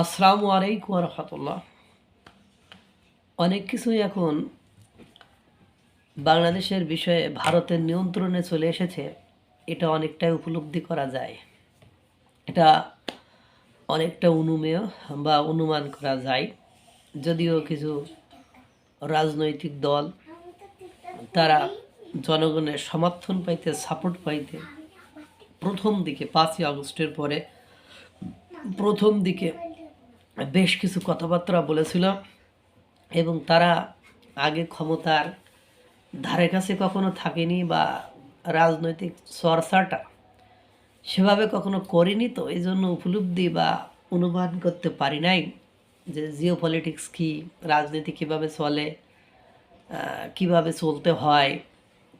আসসালামু আলাইকুম রহমতুল্লাহ। অনেক কিছুই এখন বাংলাদেশের বিষয়ে ভারতের নিয়ন্ত্রণে চলে এসেছে, এটা অনেকটাই উপলব্ধি করা যায়। এটা অনেকটা অনুমেয় বা অনুমান করা যায়। যদিও কিছু রাজনৈতিক দল তারা জনগণের সমর্থন পাইতে সাপোর্ট পাইতে প্রথম দিকে পাঁচই আগস্টের পরে প্রথম দিকে বেশ কিছু কথাবার্তা বলেছিল এবং তারা আগে ক্ষমতার ধারে কাছে কখনো থাকেনি বা রাজনৈতিক চর্চাটা সেভাবে কখনো করেনি তো, এই জন্য উপলব্ধি বা অনুমান করতে পারি নাই যে জিও পলিটিক্স কী, রাজনীতি কীভাবে চলে কীভাবে চলতে হয়,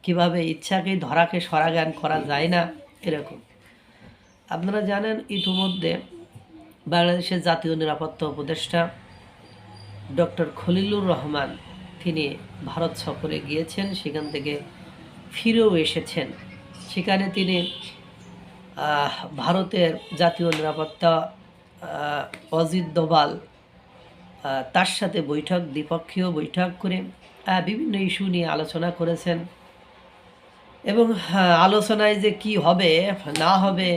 কীভাবে ইচ্ছাকে ধরাকে সরাগান করা যায় না, এরকম। আপনারা জানেন ইতিমধ্যে বাংলাদেশের জাতীয় নিরাপত্তা উপদেষ্টা ডক্টর খলিলুর রহমান, তিনি ভারত সফরে গিয়েছেন, সেখান থেকে ফিরেও এসেছেন। সেখানে তিনি ভারতের জাতীয় নিরাপত্তা অজিত দোভাল তার সাথে বৈঠক, দ্বিপক্ষীয় বৈঠক করে বিভিন্ন ইস্যু নিয়ে আলোচনা করেছেন। এবং আলোচনায় যে কি হবে, না হবে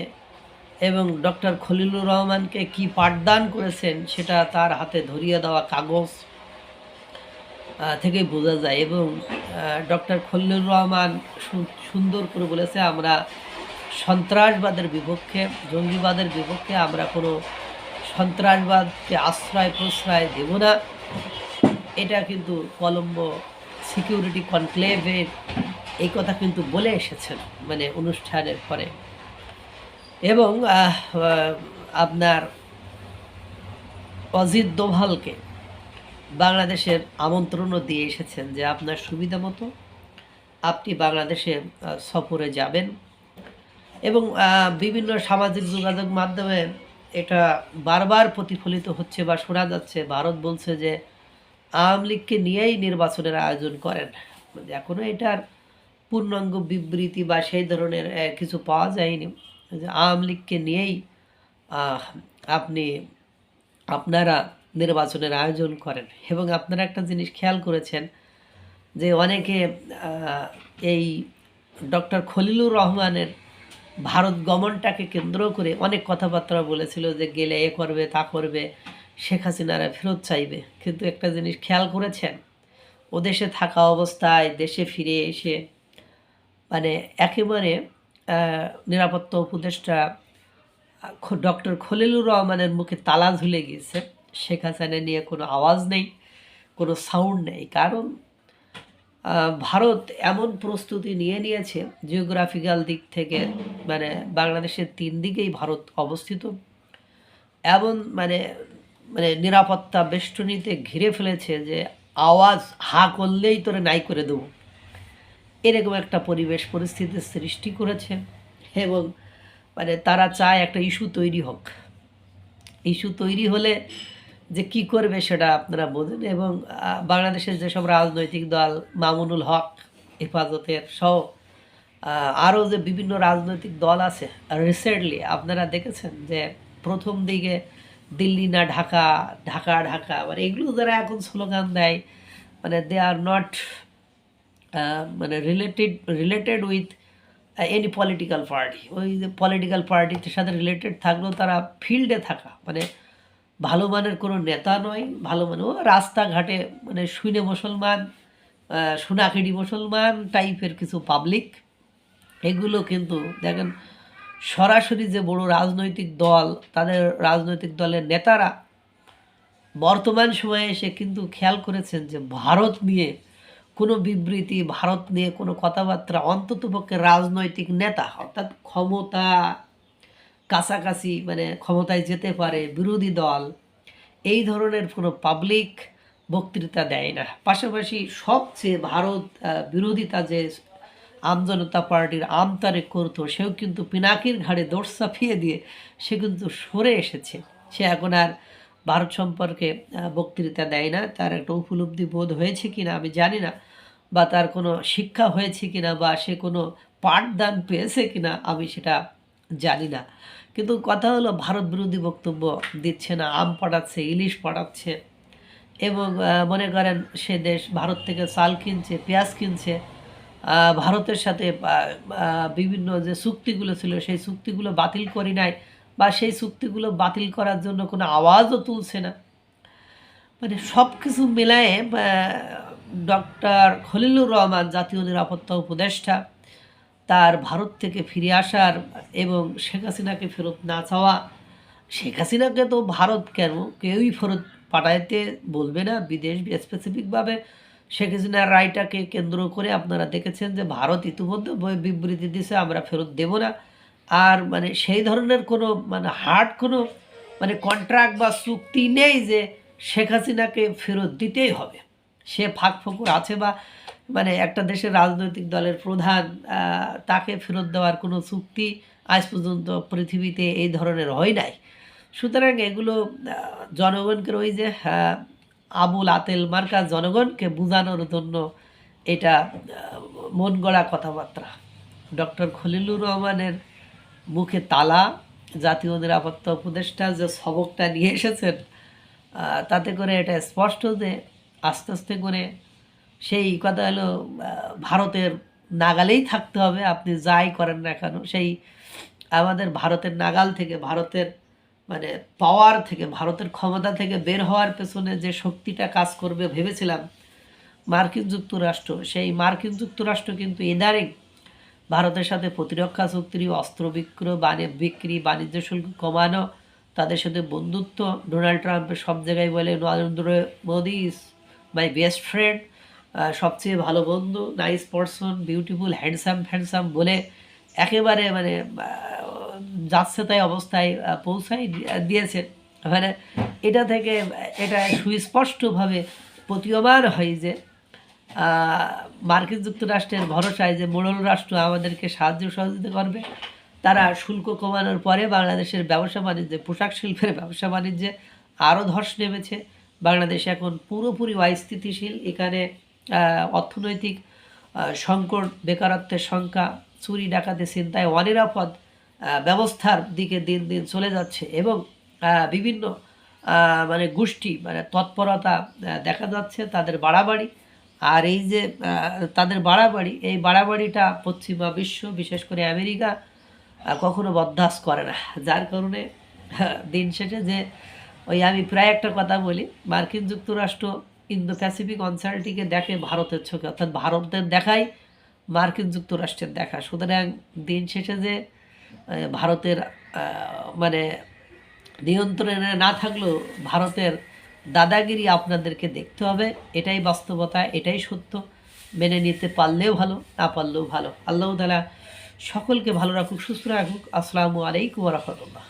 এবং ডক্টর খলিলুর রহমানকে কি পাঠদান করেছেন সেটা তার হাতে ধরিয়ে দেওয়া কাগজ থেকেই বোঝা যায় এবং ডক্টর খলিলুর রহমান সুন্দর করে বলেছে, আমরা সন্ত্রাসবাদের বিপক্ষে, জঙ্গিবাদের বিপক্ষে আমরা কোনো সন্ত্রাসবাদকে আশ্রয় প্রশ্রয় দেব না। এটা কিন্তু কলম্বো সিকিউরিটি কনক্লেভের এই কথা কিন্তু বলে এসেছেন মানে অনুষ্ঠানের পরে। এবং আপনার অজিত দোভালকে বাংলাদেশের আমন্ত্রণও দিয়ে এসেছেন যে আপনার সুবিধা মতো আপনি বাংলাদেশে সফরে যাবেন। এবং বিভিন্ন সামাজিক যোগাযোগ মাধ্যমে এটা বারবার প্রতিফলিত হচ্ছে বা শোনা যাচ্ছে। ভারত বলছে যে আওয়ামী লীগকে নিয়েই নির্বাচনের আয়োজন করেন। এখনও এটার পূর্ণাঙ্গ বিবৃতি বা সেই ধরনের কিছু পাওয়া যায়নি। আওয়ামী লীগকে নিয়েই আপনি আপনারা নির্বাচনের আয়োজন করেন। এবং আপনারা একটা জিনিস খেয়াল করেছেন যে অনেকে এই ডক্টর খলিলুর রহমানের ভারত গমনটাকে কেন্দ্র করে অনেক কথাবার্তা বলেছিল যে গেলে এ করবে, তা করবে, শেখ হাসিনারা ফেরত চাইবে। কিন্তু একটা জিনিস খেয়াল করেছেন, ও দেশে থাকা অবস্থায় দেশে ফিরে এসে মানে একেবারে নিরাপত্তা উপদেষ্টা ডক্টর খলিলুর রহমানের মুখে তালা ঝুলে গিয়েছে। শেখ হাসিনা নিয়ে কোনো আওয়াজ নেই, কোনো সাউন্ড নেই। কারণ ভারত এমন প্রস্তুতি নিয়ে নিয়েছে জিওগ্রাফিক্যাল দিক থেকে মানে বাংলাদেশের তিন দিকেই ভারত অবস্থিত। এমন মানে মানে নিরাপত্তা বেষ্টনীতে ঘিরে ফেলেছে যে আওয়াজ হা করলেই তোরে নাই করে দেবো। এরকম একটা পরিবেশ, পরিস্থিতির সৃষ্টি করেছে এবং মানে তারা চায় একটা ইস্যু তৈরি হোক। ইস্যু তৈরি হলে যে কি করবে সেটা আপনারা বোঝেন এবং বাংলাদেশের যেসব রাজনৈতিক দল, মামুনুল হক, হেফাজতের সহ আরও যে বিভিন্ন রাজনৈতিক দল আছে রিসেন্টলি আপনারা দেখেছেন যে প্রথম দিকে দিল্লি না ঢাকা ঢাকা ঢাকা মানে এগুলো যারা এখন স্লোগান দেয় মানে দে আর নট মানে related related with any political party ওই যে পলিটিক্যাল পার্টির সাথে রিলেটেড থাকলেও তারা ফিল্ডে থাকা। মানে ভালো মানের কোনো নেতা নয়, ভালো মানে ও রাস্তাঘাটে মানে শুনে মুসলমান সোনাখিড়ি মুসলমান টাইপের কিছু পাবলিক এগুলো কিন্তু দেখেন, সরাসরি যে বড় রাজনৈতিক দল, তাদের রাজনৈতিক দলের নেতারা বর্তমান সময়ে এসে কিন্তু খেয়াল করেছেন যে ভারত নিয়ে কোনো বিবৃতি, ভারত নিয়ে কোনো কথাবার্তা অন্ততপক্ষে রাজনৈতিক নেতা, অর্থাৎ ক্ষমতা কাছাকাছি মানে ক্ষমতায় যেতে পারে, বিরোধী দল, এই ধরনের কোনো পাবলিক বক্তৃতা দেয় না। পাশাপাশি সবচেয়ে ভারত বিরোধিতা যে আমজনতা পার্টির আমতারে করতো, সেও কিন্তু পিনাকির ঘাড়ে দোষ চাপিয়ে দিয়ে সে কিন্তু সরে এসেছে। সে এখন আর ভারত সম্পর্কে বক্তৃতা দেয় না। তার একটা উপলব্ধি বোধ হয়েছে কিনা আমি জানি না, বা তার কোনো শিক্ষা হয়েছে কিনা, বা সে কোনো পাঠদান পেয়েছে কিনা আমি সেটা জানি না। কিন্তু কথা হলো, ভারত বিরোধী বক্তব্য দিচ্ছে না, আম পাঠাচ্ছে ইলিশ পাঠাচ্ছে এবং মনে করেন সে দেশ ভারত থেকে চাল কিনছে, পেঁয়াজ কিনছে ভারতের সাথে বিভিন্ন যে চুক্তিগুলো ছিল, সেই চুক্তিগুলো বাতিল করি নাই বা সেই চুক্তিগুলো বাতিল করার জন্য কোনো আওয়াজও তুলছে না। মানে সব কিছু মিলায়ে ডক্টর খলিলুর রহমান, জাতীয় নিরাপত্তা উপদেষ্টা, তার ভারত থেকে ফিরে আসার এবং শেখ হাসিনাকে ফেরত না চাওয়া, শেখ হাসিনাকে তো ভারত কেন? কেউই ফেরত পাঠাইতে বলবে না। বিদেশ স্পেসিফিকভাবে শেখ হাসিনার রায়টাকে কেন্দ্র করে আপনারা দেখেছেন যে ভারত ইতিমধ্যে বিবৃতি দিছে, আমরা ফেরত দেব না। আর মানে সেই ধরনের কোনো মানে হার্ড কোনো মানে কন্ট্রাক্ট বা চুক্তি নেই যে শেখ হাসিনাকে ফেরত দিতেই হবে। সে ফাঁক ফোকর আছে বা মানে একটা দেশের রাজনৈতিক দলের প্রধান তাকে ফেরত দেওয়ার কোনো চুক্তি আজ পর্যন্ত পৃথিবীতে এই ধরনের হয় নাই। সুতরাং এগুলো জনগণকে ওই যে আবুল আতেল মার্কা জনগণকে বোঝানোর জন্য এটা মন গড়া কথাবার্তা। ডক্টর খলিলুর রহমানের মুখে তালা, জাতীয় নিরাপত্তা উপদেষ্টা যে সবকটা নিয়ে এসেছেন তাতে করে এটা স্পষ্ট যে আস্তে আস্তে করে সেই কথা হলো ভারতের নাগালেই থাকতে হবে, আপনি যাই করেন না কেন, সেই আমাদের ভারতের নাগাল থেকে, ভারতের মানে পাওয়ার থেকে, ভারতের ক্ষমতা থেকে বের হওয়ার পেছনে যে শক্তিটা কাজ করবে ভেবেছিলাম, মার্কিন যুক্তরাষ্ট্র, সেই মার্কিন যুক্তরাষ্ট্র কিন্তু ইদানিং ভারতের সাথে প্রতিরক্ষা চুক্তি, অস্ত্র বিক্রয়, বাণী, বিক্রি, বাণিজ্য শুল্ক কমানো, তাদের সাথে বন্ধুত্ব, ডোনাল্ড ট্রাম্পের সব জায়গায় বলে, Narendra Modi is my best friend সবচেয়ে ভালো বন্ধু, nice person, beautiful, handsome, fandsome বলে একেবারে মানে যাচ্ছে তাই অবস্থায় পৌঁছাই দি- দিয়েছেন। মানে এটা থেকে, এটা সুস্পষ্টভাবে প্রতীয়মান হয় যে মার্কিন যুক্তরাষ্ট্রের ভরসায় যে মোড়ল রাষ্ট্র আমাদেরকে সাহায্য সহযোগিতা করবে, তারা শুল্ক কমানোর পরে বাংলাদেশের ব্যবসা বাণিজ্যে, পোশাক শিল্পের ব্যবসা বাণিজ্যে আরও ধস নেমেছে। বাংলাদেশ এখন পুরোপুরি অস্থিতিশীল। এখানে অর্থনৈতিক সংকট, বেকারত্বের সংখ্যা, চুরি, ডাকাতি চিন্তায় অনিরাপদ ব্যবস্থার দিকে দিন দিন চলে যাচ্ছে এবং বিভিন্ন মানে গোষ্ঠী মানে তৎপরতা দেখা যাচ্ছে তাদের বাড়াবাড়ি। আর এই যে তাদের বাড়াবাড়ি এই বাড়াবাড়িটা পশ্চিমা বিশ্ব বিশেষ করে আমেরিকা কখনো বরদাস্ত করে না। যার কারণে হ্যাঁ, দিন শেষে যে ওই আমি প্রায় একটা কথা বলি মার্কিন যুক্তরাষ্ট্র ইন্দো প্যাসিফিক অঞ্চলটিকে দেখে ভারতের চোখে অর্থাৎ ভারতের দেখাই মার্কিন যুক্তরাষ্ট্রের দেখা। সুতরাং দিন শেষে যে ভারতের মানে নিয়ন্ত্রণে না থাকলেও ভারতের দাদাগিরি আপনাদেরকে দেখতে হবে, এটাই বাস্তবতা, এটাই সত্য। মেনে নিতে পারলেও ভালো, না পারলেও ভালো। আল্লাহ তালা সকলকে ভালো রাখুক, সুস্থ রাখুক। আসসালামু আলাইকুম রহমতুল্লাহ।